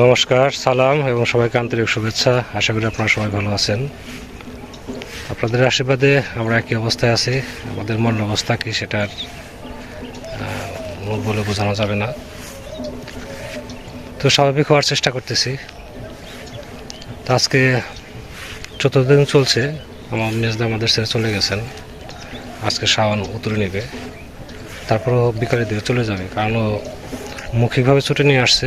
নমস্কার, সালাম এবং সবাইকে আন্তরিক শুভেচ্ছা। আশা করি আপনারা সবাই ভালো আছেন। আপনাদের আশীর্বাদে আমরা একই অবস্থায় আছি। আমাদের মন অবস্থা কি সেটার বলে বোঝানো যাবে না। তো স্বাভাবিক হওয়ার চেষ্টা করতেছি। তো আজকে চতুর্থ দিন চলছে। আমার মেজদা আমাদের ছেড়ে চলে গেছেন। আজকে শাওন উতরে নেবে। তারপরও বিকালের দিকে চলে যাবে। কারণ ও মৌখিকভাবে ছুটি নিয়ে আসছে।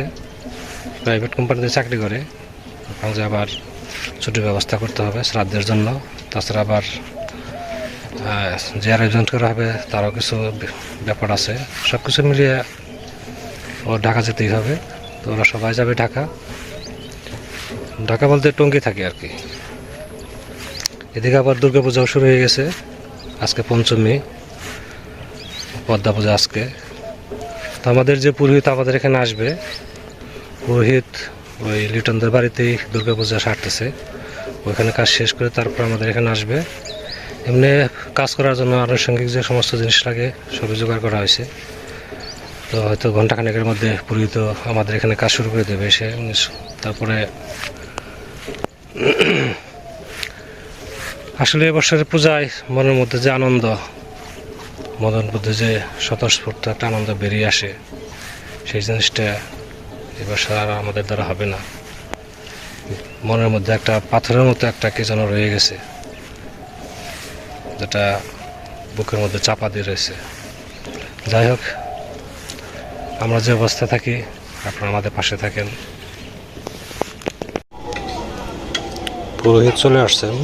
প্রাইভেট কোম্পানিতে চাকরি করে। যে আবার ছুটির ব্যবস্থা করতে হবে শ্রাদ্ধের জন্য। তাছাড়া আবার যে অ্যারেঞ্জমেন্ট করা হবে, তারও কিছু ব্যাপার আছে। সব কিছু মিলিয়ে ও ঢাকা যেতেই হবে। তো ওরা সবাই যাবে ঢাকা। ঢাকা বলতে টঙ্গি থাকে আর কি। এদিকে আবার দুর্গা পূজাও শুরু হয়ে গেছে, আজকে পঞ্চমী, পদ্মা পূজা আজকে। তো আমাদের যে পুরোহিত আমাদের এখানে আসবে, পুরোহিত ওই লিটনদের বাড়িতেই দুর্গাপূজা সারতেছে। ওইখানে কাজ শেষ করে তারপর আমাদের এখানে আসবে। এমনি কাজ করার জন্য আনুষঙ্গিক যে সমস্ত জিনিস লাগে, সবই জোগাড় করা হয়েছে। তো হয়তো ঘন্টাখানেকের মধ্যে পুরোহিত আমাদের এখানে কাজ শুরু করে দেবে এসে তারপরে আসলে এবছরের পূজায় মনের মধ্যে যে আনন্দ, মনের মধ্যে যে স্বতঃস্ফূর্ত একটা আনন্দ বেরিয়ে আসে, সেই জিনিসটা এবার আর আমাদের দ্বারা হবে না। মনের মধ্যে একটা পাথরের মতো একটা কে যেন রয়ে গেছে, যেটা বুকের মধ্যে চাপা দিয়ে রয়েছে। যাই হোক, আমরা যে অবস্থায় থাকি, আপনারা আমাদের পাশে থাকেন। পুরোহিত চলে আসছেন।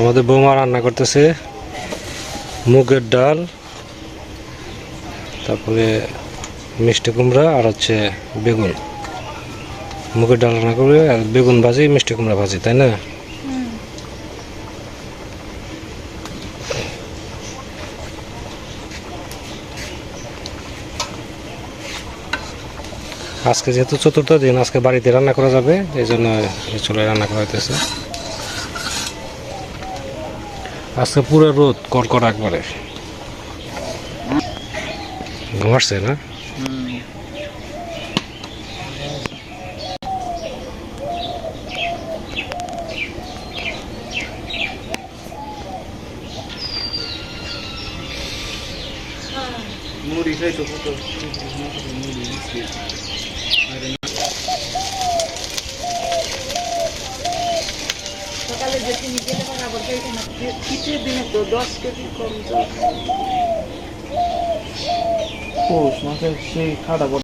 আমাদের বৌমা রান্না করতেছে মুগের ডাল, তারপরে মিষ্টি কুমড়া আর হচ্ছে বেগুন। মুগের ডাল রান্না করবে আর বেগুন ভাজি, মিষ্টি কুমড়া ভাজি, তাই না? আজকে যেহেতু চতুর্থ দিন, আজকে বাড়িতে রান্না করা যাবে, এই জন্য চুলায় রান্না করা হইতেছে। আজকে পুরো রোদ কড়কড় একবারে। ঘুমাচ্ছে না? মুড়ি খাইছো কত মুড়ি বিস্কিট সকালে যে তিনি গেলে পরে আবার যাইতে না শীতের দিনে তো দশ কেজি কম পৌষ সেই খাটা বড়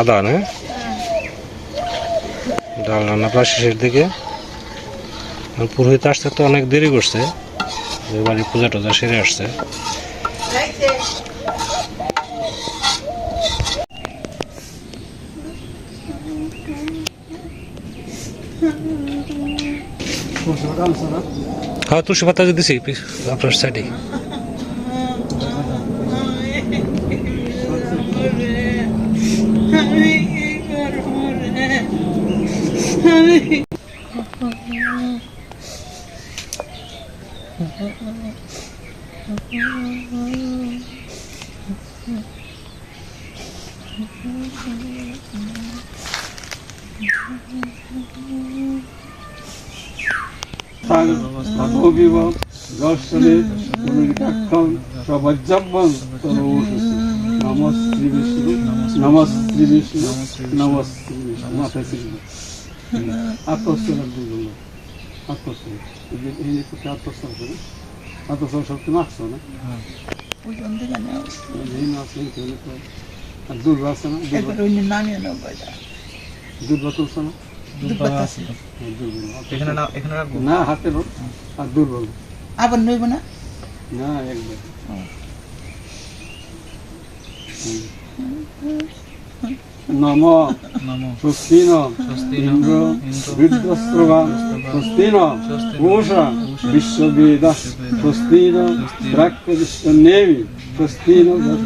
আদা না? ডাল রান্না প্রায় শেষের দিকে। আর পুরোহিত আসতে তো অনেক দেরি করছে। ওই বাড়ি পূজা টুজা সেরে আসছে। রাইতে হ্যাঁ তুলসী পাতা দিছি সাইডে অভিভাবক দর্শনে পুনরিকাক্ষণ সবাজ্যাব্বাং তরুষসি। নম শ্রী বিষ্ণু নম শ্রী বিষ্ণু নম শ্রী বিষ্ণু। মাথায় শ্রী আত্মস্থল একদম বলল আত্মস্থল এই করতে আত্মস্থল করে। আত্মস্থল শক্তি মারছো না? আর দুর্বা আছে না? এবার ওই নামিয়ে নেব এটা দুর্বা তুলছো না দুপাত আছে হ্যাঁ, এখানে না এখানে রাখব। না হাতে লোক আর দুর্বল আবার নইব না? না একবার নম।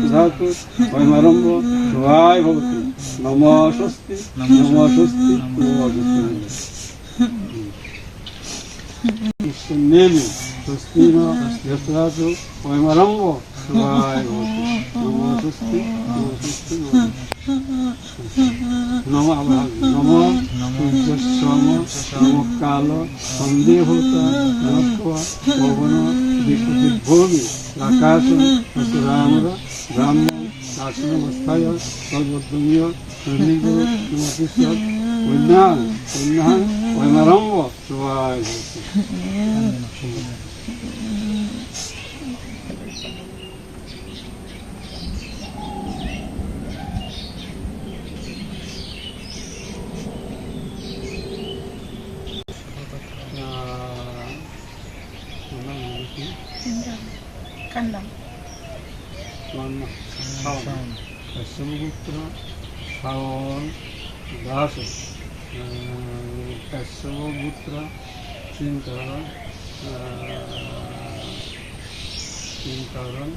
ধাতু শুভায় ভবতু। নম স্বস্তি নম স্বস্তি নম স্বস্তি নেমি স্বস্তিন ধাতু বৈমারম্ভ শুভায় নম স্বস্তি নম স্বস্তি নম নম সূর্যশ্রম আকাশ রামর Aksana Mastaya, Sarvadhamya, Sarnidhava, Shimakisya, Vinyan, Vinyan, Vainaramva, Shivaya. Kandam. Kandam. কশ্যপুত্র Shaon Das কশ্যপুত্র চিন্তরণ চিন্তরণ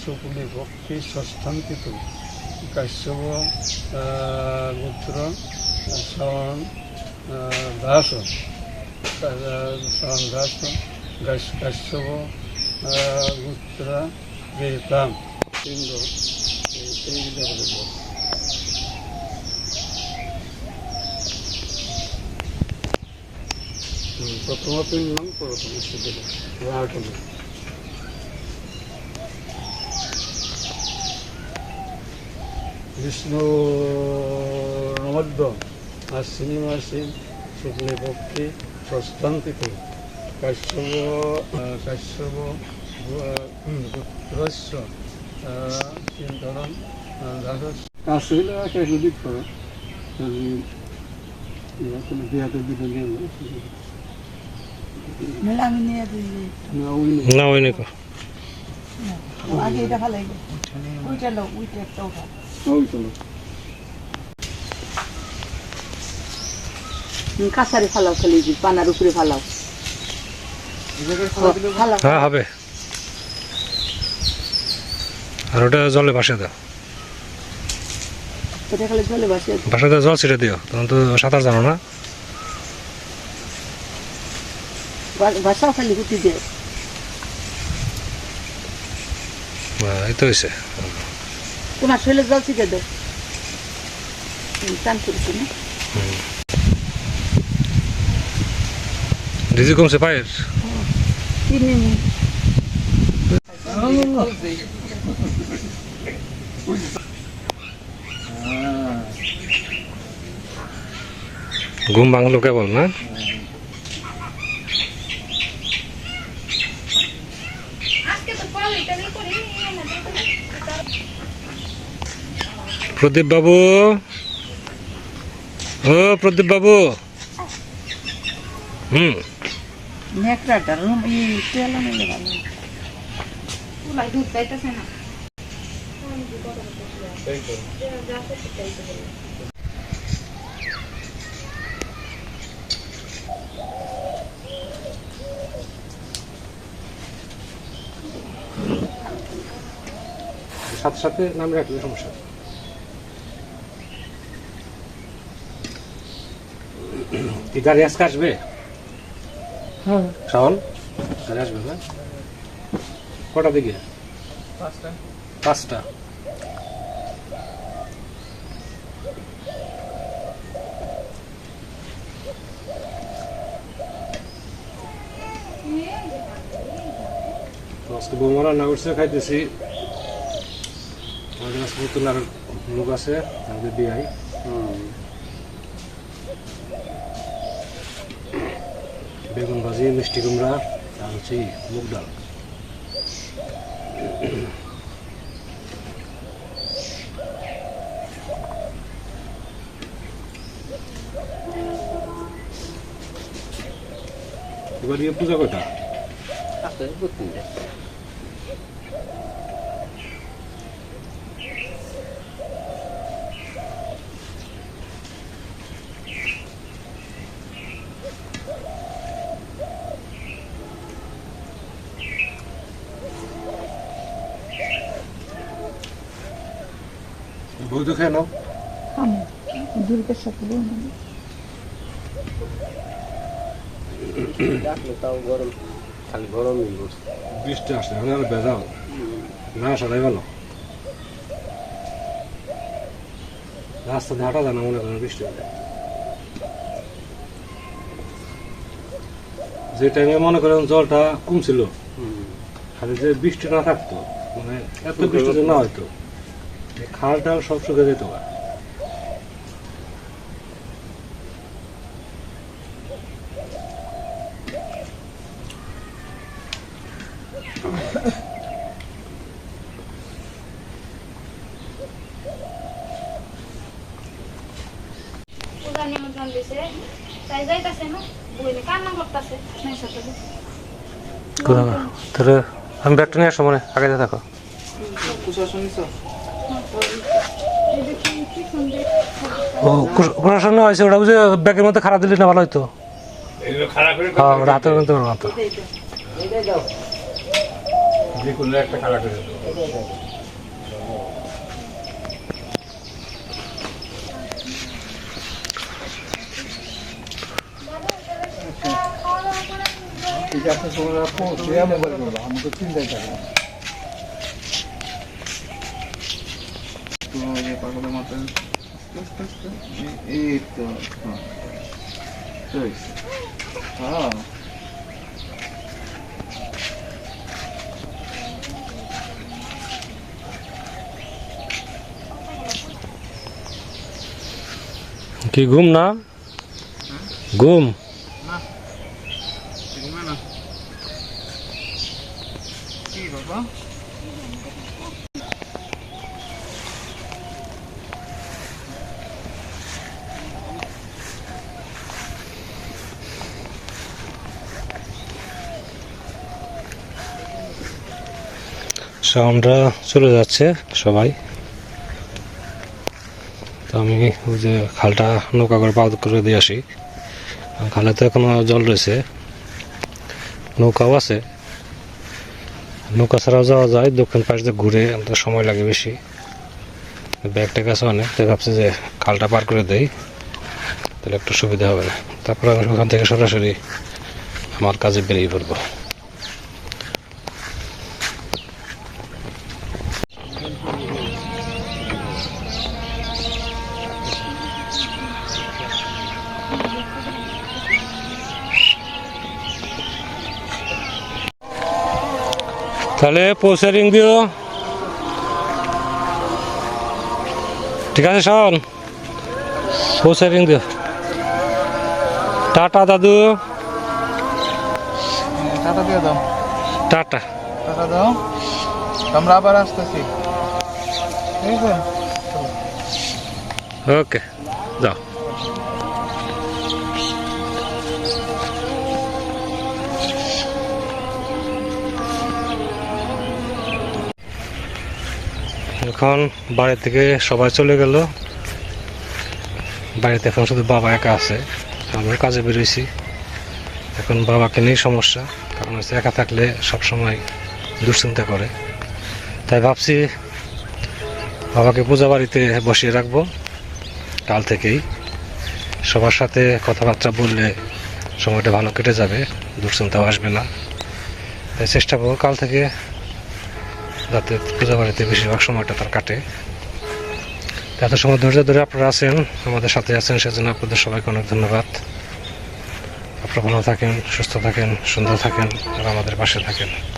সুপুলি ভক্তি ষষ্ঠান্তিত কাশ্যপ গোত্র, শাওন দাস শাওন দাস কাশ্যপ গোত্র এই জায়গায় প্রথম তিন নাম প্রথম আটম বিষ্ণু নমদ্য। আশ্বিনী মাসিন শুক্লে পক্ষে ষষ্ঠান্তিত কাশ্যপ কাশ্যপ একটা যদি করো না ওই নাকি আগে এটা ভালো ওইটা ওইটা একটা চলো কাছারে ফালাও খালি পানার উপরে ফালাও ফালাও। হ্যাঁ হবে। আর ওটা জলে ভাসে দাও। ওটা খালি জলে বাসে ভাসে দাও জল ছিটে দিও তখন তো সাঁতার জানো না। হ্যাঁ, এই তো হয়েছে তোমার শরীরে জল ছিটে দাও। কমছে পায়ের। ঘুম ভাঙলো কেবল না? প্রদীপ বাবু ও প্রদীপ বাবু হুম নেকড়াটা সাথে সাথে নাম রাখলে সমস্যা কি গাড়ি আজকে আসবে? শাওন? গাড়ি আসবে না? কটা দিকে? পাঁচটা। পাঁচটা। আজকে বৌমা রান্না করছে খাইতেছি। আর লোক আছে আমাদের বিয়াই। বেগুন ভাজি, মিষ্টি কুমড়া, আর হচ্ছে মুগ ডাল। এবার দিয়ে পূজা কয়টা? বই খেয়ে নাও। আমি দুর্গের সাথে। বৃষ্টি এখন আর না ভালো। রাস্তা দিয়ে হাঁটা যায় না মনে করেন বৃষ্টি হলে। যে টাইমে মনে করেন জলটা কমছিল খালি যে বৃষ্টি না থাকতো মানে এত বৃষ্টি না হয়তো। খাল টাল সব শুকে যেত নিমন্ত্রণ দিছে তাই যাইতাছে না বইলে কান্না করতেছে সাথে তাহলে আমি ব্যাগটা নিয়ে আসো মনে আগে যা থাকো ও প্রশাসন হয়েছে ওটা বুঝে ব্যাগের মধ্যে খারাপ দিলে না ভালো হতো হ্যাঁ ওটা হাতে কিনতে পারব না তো যে কোনো একটা খারাপ করে দেবো ঠিক আছে তোমরা পৌঁছে আমি তো চিন্তাই থাকব এই পাগলের আস্তে এই- তো হ্যাঁ। হ্যাঁ। কি ঘুম না? ঘুম। না। কি বাবা? আমরা চলে যাচ্ছে সবাই। তো আমি ওই যে খালটা নৌকা করে পার করে দিয়ে আসি। খালে তো এখনও জল রয়েছে। নৌকাও আছে। নৌকা ছাড়াও যাওয়া যায়, দক্ষিণ পাশ দিয়ে ঘুরে সময় লাগে বেশি। ব্যাগটা কাছে অনেক, তাই ভাবছি যে খালটা পার করে দেই। তাহলে একটু সুবিধা হবে। না তারপর আমি ওখান থেকে সরাসরি আমার কাজে বেরিয়ে পড়ব। তাহলে পৌঁছে রিং দিও। ঠিক আছে শোন। পৌঁছে রিং দিও। টাটা দাদু। টাটা দিয়ে দাও। টাটা। টাটা দাও। আমরা আবার আসতেছি। ঠিক আছে ওকে যাও। এখন বাড়ি থেকে সবাই চলে গেল। বাড়িতে এখন শুধু বাবা একা আছে। আমিও কাজে বেরোইছি এখন বাবাকে নিয়ে সমস্যা, কারণ হচ্ছে একা থাকলে সব সময় দুশ্চিন্তা করে। তাই ভাবছি বাবাকে পূজা বাড়িতে বসিয়ে রাখব। কাল থেকেই সবার সাথে কথাবার্তা বললে সময়টা ভালো কেটে যাবে, দুশ্চিন্তাও আসবে না। তাই চেষ্টা করব কাল থেকে যাতে পূজা বাড়িতে বেশিরভাগ সময়টা তার কাটে। এত সময় ধৈর্য ধরে আপনারা আছেন, আমাদের সাথে আছেন সেজন্য আপনাদের সবাইকে অনেক ধন্যবাদ। আপনারা ভালো থাকেন, সুস্থ থাকেন, সুন্দর থাকেন, আর আমাদের পাশে থাকেন।